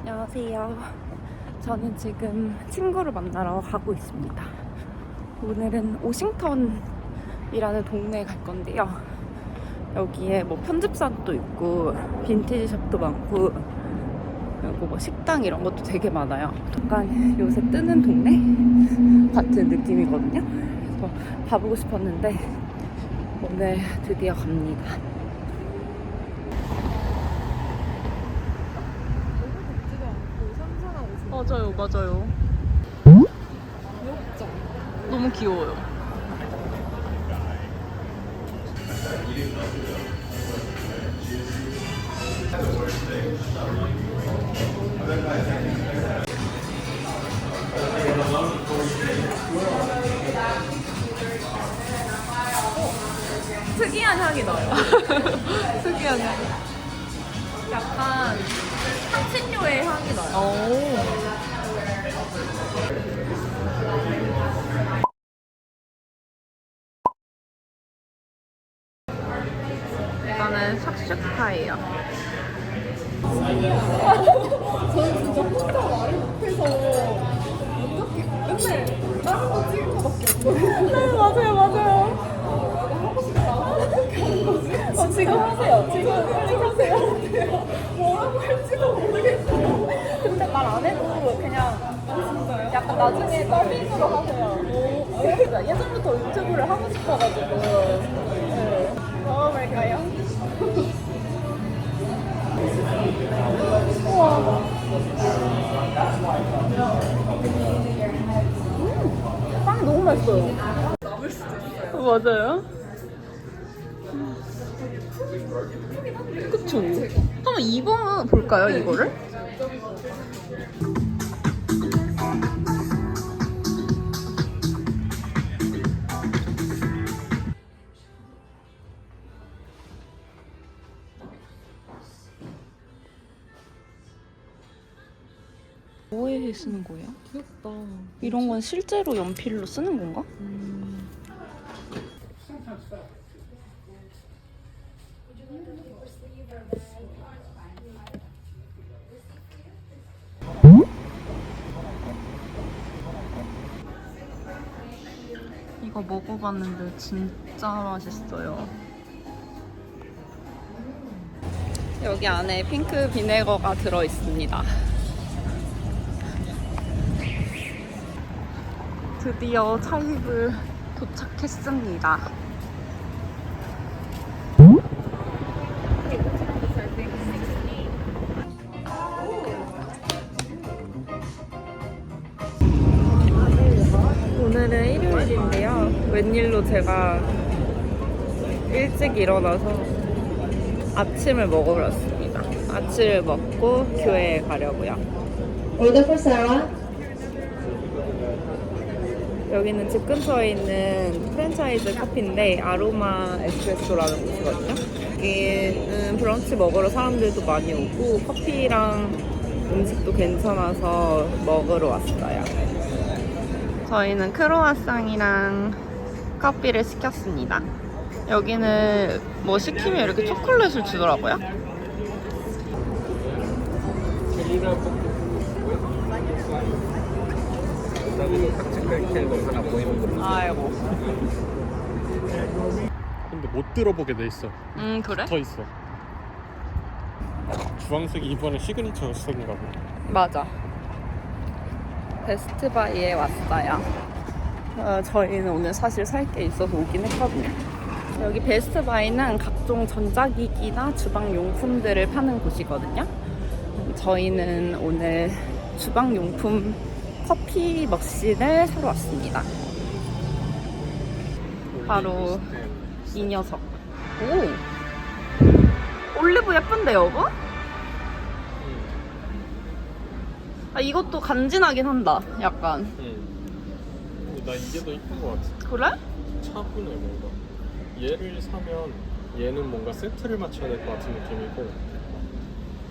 안녕하세요. 저는 지금 친구를 만나러 가고 있습니다. 오늘은 오싱턴이라는 동네에 갈 건데요. 여기에 뭐 편집사도 있고 빈티지 샵도 많고 그리고 뭐 식당 이런 것도 되게 많아요. 약간 요새 뜨는 동네 같은 느낌이거든요. 그래서 가보고 싶었는데 오늘 드디어 갑니다. 맞아요, 맞아요. 너무 귀여워요. 특이한 향이 나요. 특이한 향. 약간 향신료의 향이 나요. 네, 맞아요, 맞아요. 어, 지금 하세요. 지금 빨리 하세요. 뭐라고 할지도 모르겠어요. 근데 말 안 해도 그냥? 약간 나중에 더빙으로 하세요. 오, 예전부터 유튜브를 하고 싶어가지고. 볼까요, 이거를? 뭐에 쓰는 거예요? 귀엽다. 이런 건 실제로 연필로 쓰는 건가? 이거 먹어봤는데 진짜 맛있어요. 여기 안에 핑크 비네거가 들어 있습니다. 드디어 차입을 도착했습니다. 오늘은 일요일인데요. 웬일로 제가 일찍 일어나서 아침을 먹으러 왔습니다. 아침을 먹고 교회에 가려고요. Order for Sarah. 여기는 집 근처에 있는 프랜차이즈 카페인데 아로마 에스프레소라는 곳이거든요. 여기는 브런치 먹으러 사람들도 많이 오고 커피랑 음식도 괜찮아서 먹으러 왔어요. 저희는 크로아상이랑 커피를 시켰습니다. 여기는 뭐 시키면 이렇게 초콜릿을 주더라고요. 아이고. 근데 못 들어보게 돼 있어. 음 그래? 더 있어. 주황색이 이번에 시그니처 색인가 봐. 맞아. 베스트바이에 왔어요. 어, 저희는 오늘 사실 살 게 있어서 오긴 했거든요. 여기 베스트바이는 각종 전자기기나 주방용품들을 파는 곳이거든요. 저희는 오늘 주방용품 커피 머신을 사러 왔습니다. 바로 이 녀석. 오! 올리브 예쁜데, 여보? 아, 이것도 간지나긴 한다, 약간. 응. 나 이게 더 이쁜 것 같아. 그래? 차분해 뭔가. 얘를 사면 얘는 뭔가 세트를 맞춰야 될 것 같은 느낌이고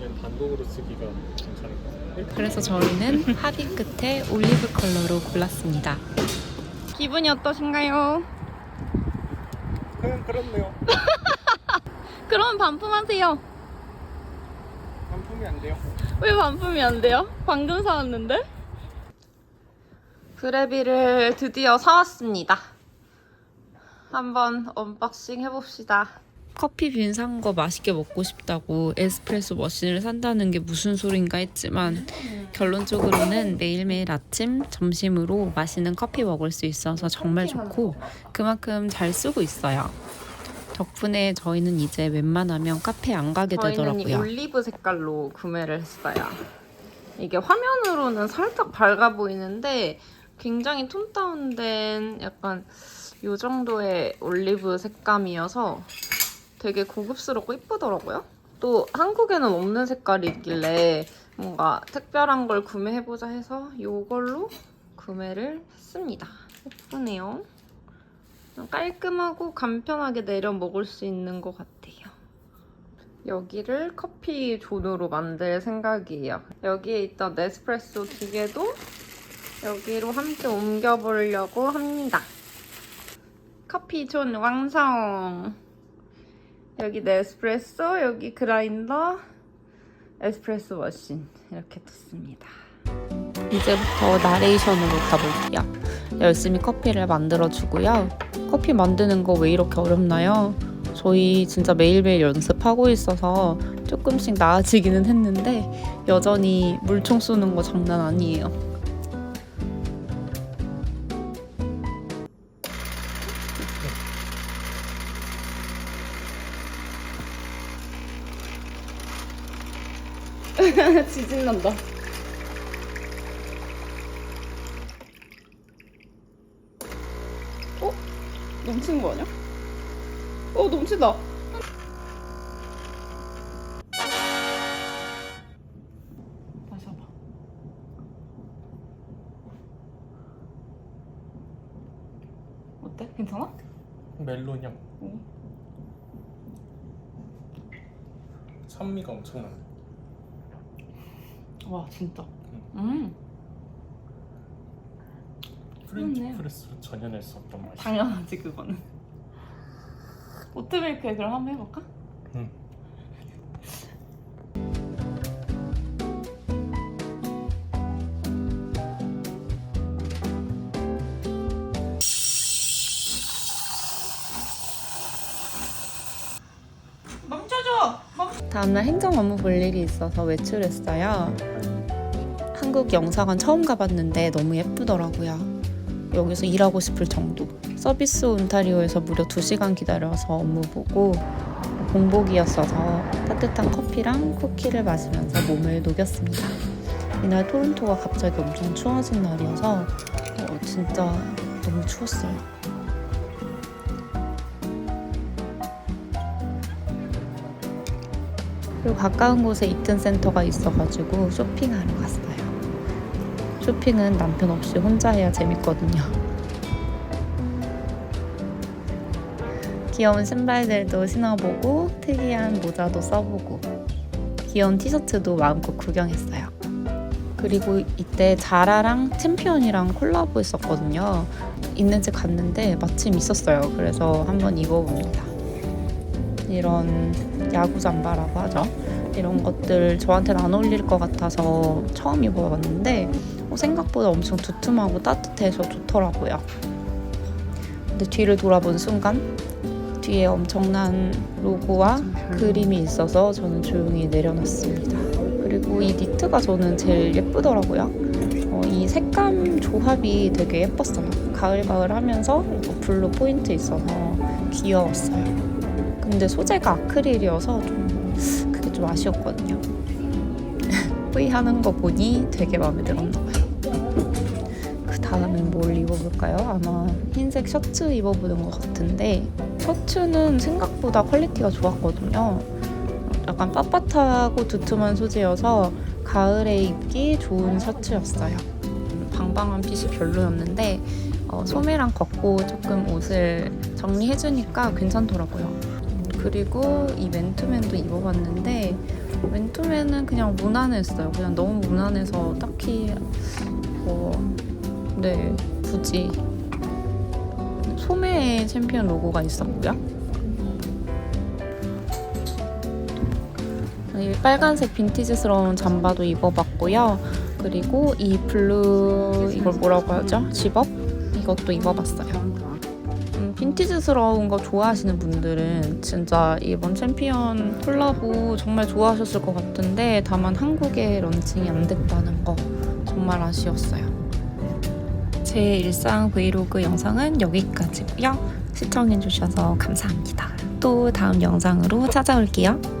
얘는 단독으로 쓰기가 괜찮을 것 같아. 그래서 저희는 합의 끝에 올리브 컬러로 골랐습니다. 기분이 어떠신가요? 그냥 그렇네요. 그럼 반품하세요. 반품이 안 돼요? 왜 반품이 안 돼요? 방금 사왔는데? 그래비를 드디어 사왔습니다. 한번 언박싱 해봅시다. 커피 빈 산 거 맛있게 먹고 싶다고 에스프레소 머신을 산다는 게 무슨 소린가 했지만 결론적으로는 매일매일 아침, 점심으로 맛있는 커피 먹을 수 있어서 정말 좋고 그만큼 잘 쓰고 있어요. 덕분에 저희는 이제 웬만하면 카페 안 가게 되더라고요. 저희는 이 올리브 색깔로 구매를 했어요. 이게 화면으로는 살짝 밝아 보이는데 굉장히 톤 다운된 약간 요 정도의 올리브 색감이어서 되게 고급스럽고 이쁘더라고요. 또 한국에는 없는 색깔이길래 뭔가 특별한 걸 구매해보자 해서 이걸로 구매를 했습니다. 예쁘네요. 깔끔하고 간편하게 내려 먹을 수 있는 것 같아요. 여기를 커피 존으로 만들 생각이에요. 여기에 있던 네스프레소 기계도 여기로 함께 옮겨보려고 합니다. 커피 존 완성! 여기 네스프레소, 여기 그라인더, 에스프레소 머신 이렇게 뒀습니다. 이제부터 나레이션으로 가볼게요. 열심히 커피를 만들어주고요. 커피 만드는 거 왜 이렇게 어렵나요? 저희 진짜 매일매일 연습하고 있어서 조금씩 나아지기는 했는데 여전히 물총 쏘는 거 장난 아니에요. 지진 난다. 어? 넘치는 거 아니야? 어, 넘친다. 다시 해봐. 어때? 괜찮아? 멜론 향. 응. 산미가 엄청나네. 와, 진짜. 음, 프렌치 그렇네. 프레스로 전혀 낼 수 없던 맛이. 당연하지, 그거는. 오트밀크에 그럼 한번 해볼까? 응. 다음날 행정 업무 볼 일이 있어서 외출했어요. 한국 영사관 처음 가봤는데 너무 예쁘더라고요. 여기서 일하고 싶을 정도. 서비스 온타리오에서 무려 2시간 기다려서 업무 보고 공복이었어서 따뜻한 커피랑 쿠키를 마시면서 몸을 녹였습니다. 이날 토론토가 갑자기 엄청 추워진 날이어서 어, 진짜 너무 추웠어요. 그리고 가까운 곳에 이튼 센터가 있어가지고 쇼핑하러 갔어요. 쇼핑은 남편 없이 혼자 해야 재밌거든요. 귀여운 신발들도 신어보고 특이한 모자도 써보고 귀여운 티셔츠도 마음껏 구경했어요. 그리고 이때 자라랑 챔피언이랑 콜라보 했었거든요. 있는지 갔는데 마침 있었어요. 그래서 한번 입어봅니다. 이런 야구 잠바라고 하죠. 이런 것들 저한테는 안 어울릴 것 같아서 처음 입어봤는데 어, 생각보다 엄청 두툼하고 따뜻해서 좋더라고요. 근데 뒤를 돌아본 순간 뒤에 엄청난 로고와 그림이 있어서 저는 조용히 내려놨습니다. 그리고 이 니트가 저는 제일 예쁘더라고요. 어, 이 색감 조합이 되게 예뻤어요. 가을가을 하면서 블루 포인트 있어서 귀여웠어요. 근데 소재가 아크릴이어서 좀 그게 좀 아쉬웠거든요. 후이하는 거 보니 되게 마음에 들었나 봐요. 그 다음엔 뭘 입어볼까요? 아마 흰색 셔츠 입어보는 것 같은데 셔츠는 생각보다 퀄리티가 좋았거든요. 약간 빳빳하고 두툼한 소재여서 가을에 입기 좋은 셔츠였어요. 방방한 핏이 별로였는데 어, 소매랑 걷고 조금 옷을 정리해주니까 괜찮더라고요. 그리고 이 맨투맨도 입어봤는데 맨투맨은 그냥 무난했어요. 그냥 너무 무난해서 딱히 뭐 네, 굳이 소매에 챔피언 로고가 있었고요. 이 빨간색 빈티지스러운 잠바도 입어봤고요. 그리고 이 블루 이걸 뭐라고 하죠? 집업 이것도 입어봤어요. 음, 빈티지스러운 거 좋아하시는 분들은 진짜 이번 챔피언 콜라보 정말 좋아하셨을 것 같은데 다만 한국에 런칭이 안 됐다는 거 정말 아쉬웠어요. 제 일상 브이로그 영상은 여기까지고요. 시청해주셔서 감사합니다. 또 다음 영상으로 찾아올게요.